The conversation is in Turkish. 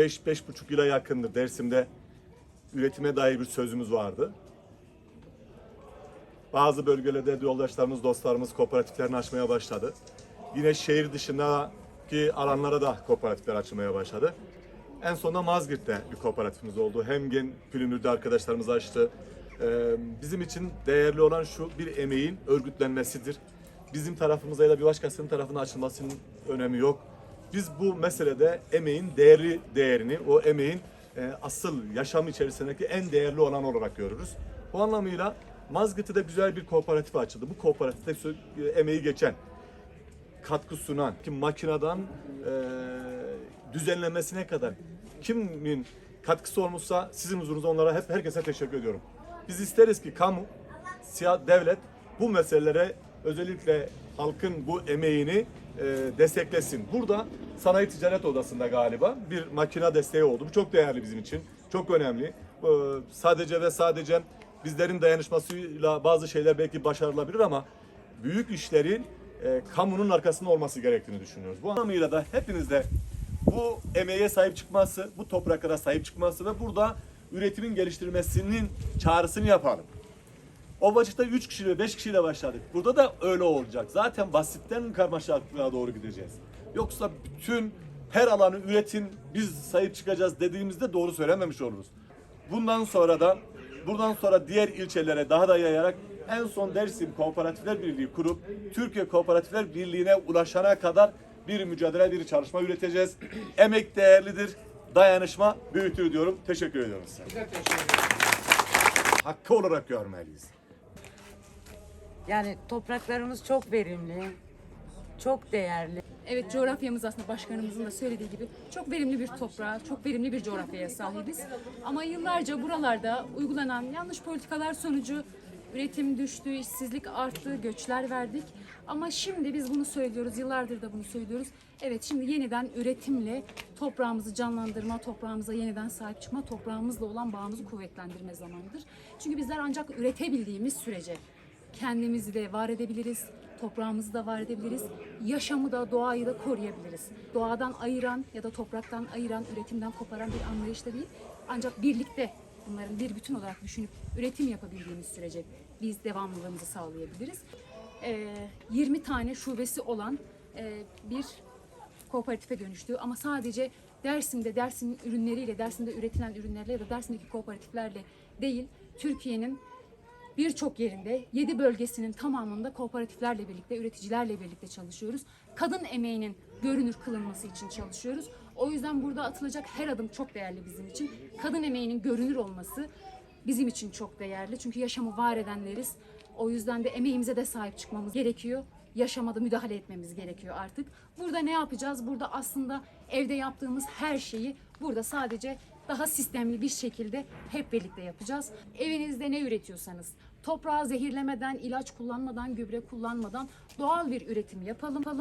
5-5,5 yıla yakındır Dersim'de üretime dair bir sözümüz vardı. Bazı bölgelerde yoldaşlarımız, dostlarımız kooperatiflerini açmaya başladı. Yine şehir dışındaki alanlara da kooperatifler açılmaya başladı. En sonunda Mazgirt'te bir kooperatifimiz oldu. Hemgen Pülünür'de arkadaşlarımız açtı. Ee, bizim için değerli olan şu bir emeğin örgütlenmesidir. Bizim tarafımıza ya da bir başkasının tarafına açılmasının önemi yok. Biz bu meselede emeğin değeri değerini, o emeğin e, asıl yaşam içerisindeki en değerli olan olarak görürüz. Bu anlamıyla Mazgirt'te güzel bir kooperatif açıldı. Bu kooperatifte e, emeği geçen, katkı sunan, ki makineden e, düzenlemesine kadar kimin katkısı olmuşsa sizin huzurunuzda onlara hep herkese teşekkür ediyorum. Biz isteriz ki kamu, siyah devlet bu meselelere özellikle halkın bu emeğini desteklesin. Burada Sanayi Ticaret Odası'nda galiba bir makine desteği oldu. Bu çok değerli bizim için. Çok önemli. E, sadece ve sadece bizlerin dayanışmasıyla bazı şeyler belki başarılabilir ama büyük işlerin e, kamunun arkasında olması gerektiğini düşünüyoruz. Bu anlamıyla da hepiniz de bu emeğe sahip çıkması, bu topraklara sahip çıkması ve burada üretimin geliştirilmesinin çağrısını yapalım. Ovacık'ta 3 kişiyle 5 kişiyle başladık. Burada da öyle olacak. Zaten basitten karmaşıklığa doğru gideceğiz. Yoksa bütün her alanı üretin biz sahip çıkacağız dediğimizde doğru söylememiş oluruz. Bundan sonra da buradan sonra diğer ilçelere daha da yayarak en son Dersim Kooperatifler Birliği kurup Türkiye Kooperatifler Birliği'ne ulaşana kadar bir mücadele, bir çalışma üreteceğiz. Emek değerlidir, dayanışma büyütür diyorum. Teşekkür ediyorum size. Hakkı olarak görmeliyiz. Yani topraklarımız çok verimli, çok değerli. Evet coğrafyamız aslında başkanımızın da söylediği gibi çok verimli bir toprağa, çok verimli bir coğrafyaya sahibiz. Ama yıllarca buralarda uygulanan yanlış politikalar sonucu üretim düştü, işsizlik arttı, göçler verdik. Ama şimdi biz bunu söylüyoruz, yıllardır da bunu söylüyoruz. Evet şimdi yeniden üretimle toprağımızı canlandırma, toprağımıza yeniden sahip çıkma, toprağımızla olan bağımızı kuvvetlendirme zamanıdır. Çünkü bizler ancak üretebildiğimiz sürece kendimizi de var edebiliriz, toprağımızı da var edebiliriz, yaşamı da doğayı da koruyabiliriz. Doğadan ayıran ya da topraktan ayıran, üretimden koparan bir anlayışta değil. Ancak birlikte bunların bir bütün olarak düşünüp üretim yapabildiğimiz sürece biz devamlılığımızı sağlayabiliriz. Ee, 20 tane şubesi olan e, bir kooperatife dönüştü ama sadece Dersim'de Dersim'in ürünleriyle, Dersim'de üretilen ürünlerle ya da Dersim'deki kooperatiflerle değil, Türkiye'nin birçok yerinde 7 bölgesinin tamamında kooperatiflerle birlikte, üreticilerle birlikte çalışıyoruz. Kadın emeğinin görünür kılınması için çalışıyoruz. O yüzden burada atılacak her adım çok değerli bizim için. Kadın emeğinin görünür olması bizim için çok değerli. Çünkü yaşamı var edenleriz. O yüzden de emeğimize de sahip çıkmamız gerekiyor. Yaşamada müdahale etmemiz gerekiyor artık. Burada ne yapacağız? Burada aslında evde yaptığımız her şeyi burada sadece daha sistemli bir şekilde hep birlikte yapacağız. Evinizde ne üretiyorsanız toprağı zehirlemeden, ilaç kullanmadan, gübre kullanmadan doğal bir üretim yapalım.